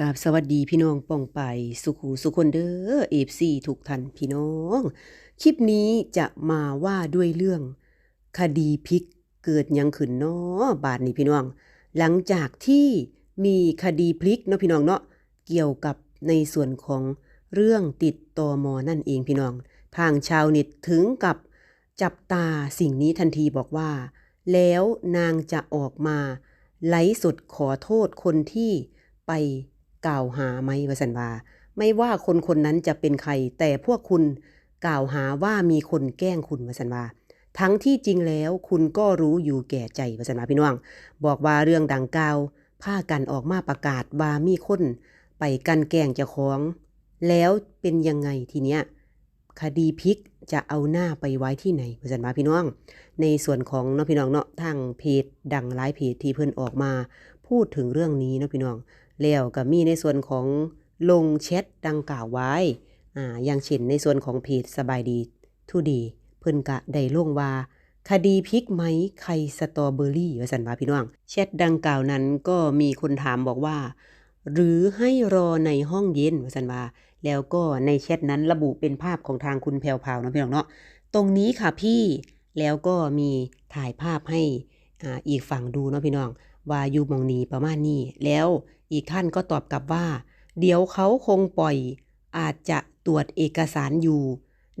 กาบสวัสดีพี่น้องป้องไปสุขูสุคนเด้อเอฟซีทุกท่านพี่น้อง คลิปนี้จะมาว่าด้วยเรื่อง คดีพลิกเกิดยังขึ้นเนาะบาทนี้พี่น้อง หลังจากที่มีคดีพลิกเนาะพี่น้องเนาะเกี่ยวกับในส่วนของเรื่องติดตอมอนั่นเองพี่น้อง ทางชาวเน็ตถึงกับจับตาสิ่งนี้ทันทีบอกว่า แล้วนางจะออกมาไลฟ์สดขอโทษคนที่ไป กล่าวหาไหมวสันวาไม่ว่าคนคนนั้นจะเป็นใคร แต่พวกคุณกล่าวหาว่ามีคนแกล้งคุณวสันวาทั้งที่จริงแล้วคุณก็รู้อยู่แก่ใจวสันวาพี่น้อง บอกว่าเรื่องดังกล่าวพากันออกมาประกาศว่ามีคน ไปกันแกล้งเจ้าของ แล้วเป็นยังไงทีเนี้ยคดีพลิกจะเอาหน้าไปไว้ที่ไหนพี่สันมาพี่น้อง ในส่วนของเนาะพี่น้องเนาะทางเพจดังหลายเพจที่เพิ่นออกมา พูดถึงเรื่องนี้เนาะพี่น้อง แล้วก็มีในส่วนของลงแชทดังกล่าวไว้ อ่า อย่างเช่นในส่วนของเพจสบายดีทูดี เพิ่นกะได้ลงว่า คดีพลิกไหมใครสตรอเบอรี่ว่าสันว่าพี่น้องแชทดังกล่าวนั้นก็มีคนถามบอกว่า หรือให้รอในห้องเย็นว่าสันว่าแล้วก็ในแชทนั้นระบุเป็นภาพของทางคุณแพวพาวนะพี่น้องเนาะตรงนี้ค่ะพี่แล้วก็มีถ่ายภาพให้อ่าอีกฝั่งดูเนาะพี่น้อง ว่าอยู่มองนี้ประมาณนี้ แล้วอีกท่านก็ตอบกลับว่า เดี๋ยวเขาคงปล่อย อาจจะตรวจเอกสารอยู่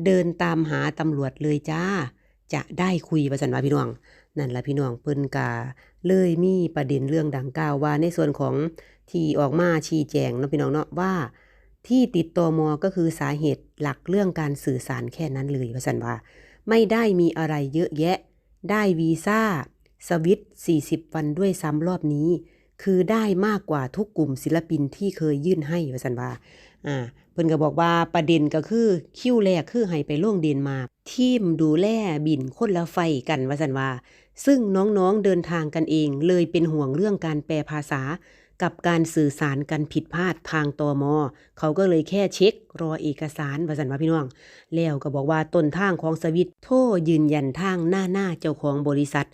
เดินตามหาตำรวจเลยจ้า จะได้คุยประสันว่าพี่น้อง นั่นละพี่น้องเพิ่นกาเลยมีประเด็นเรื่องดังกล่าวว่าในส่วนของที่ออกมาชี้แจงเนาะพี่น้องเนาะว่า ที่ติดตอมอก็คือสาเหตุหลักเรื่องการสื่อสารแค่นั้นเลยประสันว่า ไม่ได้มีอะไรเยอะแยะ ได้วีซ่า สวิต40 วันด้วยซ้ำรอบนี้ คือได้มากกว่าทุกกลุ่มศิลปินที่เคยยื่นให้ประสันว่าอ่าเพิ่นก็บอกว่าประเด็นก็คือคิวแรกคือให้ไปล่วงเดนมาร์กทีมดูแลบินคนละไฟกันว่าสันว่า ซึ่งน้องๆเดินทางกันเองเลยเป็นห่วงเรื่องการแปลภาษากับการสื่อสารกันผิดพลาดทางตอมอเขาก็เลยแค่เช็ค รอเอกสารว่าสันว่าพี่น้อง แล้วก็บอกว่าต้นทางของสวิตโทรยืนยันทางหน้าหน้าเจ้าของบริษัท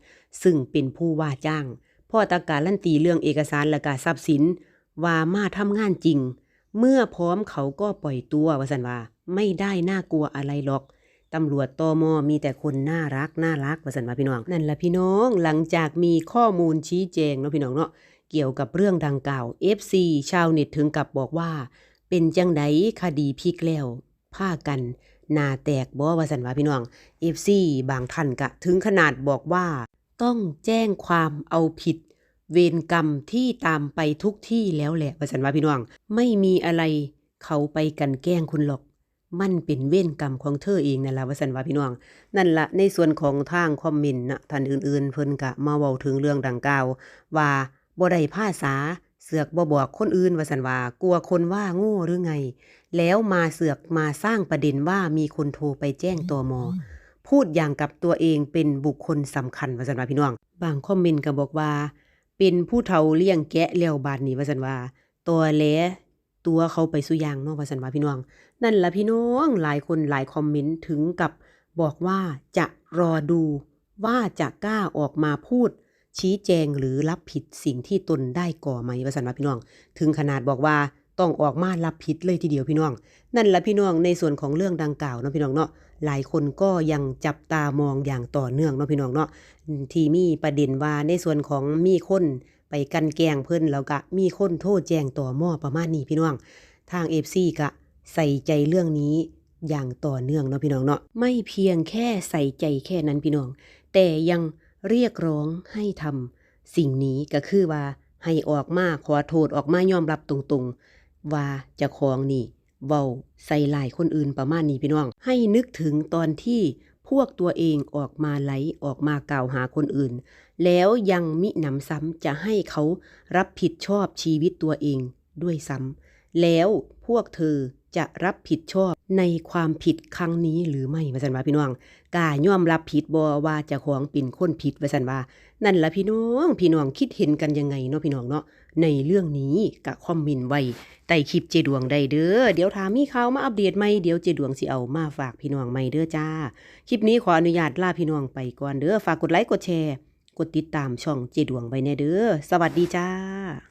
ซึ่งเป็นผู้ว่าจ้างพ่อตาการลั่นตีเรื่องเอกสารและการทรัพย์สิน ว่ามาทำงานจริง เมื่อพร้อมเขาก็ปล่อยตัวว่าสันว่าไม่ได้น่ากลัวอะไรหรอกตำรวจตมมีแต่คนน่ารักน่ารักว่าสันว่าพี่น้องนั่นละพี่น้องหลังจากมีข้อมูลชี้แจงเนาะพี่น้องเนาะเกี่ยวกับเรื่องดังกล่าว FC ชาวเน็ตถึงกับบอกว่า เป็นจังไดคดีพลิกแล้วพากันนาแตกบ่ว่าสันว่าพี่น้อง FC บางท่านกะถึงขนาดบอกว่า ต้องแจ้งความเอาผิด เวรกรรมที่ตามไปทุกที่แล้วแหละว่าสันว่าพี่น้อง ไม่มีอะไรเขาไปกันแกล้งคุณหรอก มันเป็นเวรกรรมของเธอเองนั่นละวสันว่าพี่น้อง นั่นละในส่วนของทางคอมเมนต์นะท่านอื่นๆ เพิ่นกะมาเว้าถึงเรื่องดังกล่าว ว่าบ่ได้ภาษาเสือกบ่บอกคนอื่นว่าสันว่ากลัวคนว่าโง่หรือไง แล้วมาเสือกมาสร้างประเด็นว่ามีคนโทรไปแจ้งตัวมอ พูดอย่างกับตัวเองเป็นบุคคลสำคัญว่าสันว่าพี่น้อง บางคอมเมนต์ก็บอกว่า เป็นผู้เฒ่าเลี้ยงแกะแล้วบาดนี้ว่าสันว่าตัวแหลตัวเขาไปสุยางนาะว่าสันว่าพี่น้อง นั่นละพี่น้องหลายคนหลายคอมเมนต์ถึงกับบอกว่าจะรอดูว่าจะกล้าออกมาพูด ชี้แจงหรือรับผิดสิ่งที่ตนได้ก่อไหมว่าสันว่าพี่น้อง ถึงขนาดบอกว่า ต้องออกมารับผิดเลยทีเดียวพี่น้อง นั่นละพี่น้องในส่วนของเรื่องดังกล่าวเนาะพี่น้องเนาะหลายคนก็ยังจับตามองอย่างต่อเนื่องเนาะพี่น้องเนาะที่มีประเด็นว่าในส่วนของมีคนไปกันแกงเพิ่นแล้วก็มีคนโทษแจ้งต่อหม้อประมาณนี้พี่น้อง ทางเอฟซีก็ใส่ใจเรื่องนี้อย่างต่อเนื่องเนาะพี่น้องเนาะไม่เพียงแค่ใส่ใจแค่นั้นพี่น้อง แต่ยังเรียกร้องให้ทำสิ่งนี้ก็คือว่าให้ออกมาขอโทษออกมายอมรับตรงๆ ว่าจะคองนี่เว้าใส่ลายคนอื่นประมาณนี้พี่น้อง ให้นึกถึงตอนที่พวกตัวเองออกมาไหลออกมากล่าวหาคนอื่น แล้วยังมิหนำซ้ำจะให้เขารับผิดชอบชีวิตตัวเองด้วยซ้ำแล้วพวกเธอ จะรับผิดชอบในความผิดครั้งนี้หรือไม่ว่าสันว่าพี่น้องกล้ายอมรับผิดบ่ว่าจะของเป็นคนผิดว่าสันว่า นั่นละพี่น้องพี่น้องคิดเห็นกันยังไงเนาะพี่น้องเนาะในเรื่องนี้กะคอมเมนต์ไว้ใต้คลิปเจดวงได้เด้อเดี๋ยวถามมีข่าวมาอัปเดตใหม่เดี๋ยวเจดวงสิเอามาฝากพี่น้องใหม่เด้อจ้า คลิปนี้ขออนุญาตลาพี่น้องไปก่อนเด้อฝากกดไลค์กดแชร์ กดติดตามช่องเจดวงไว้แน่เด้อสวัสดีจ้า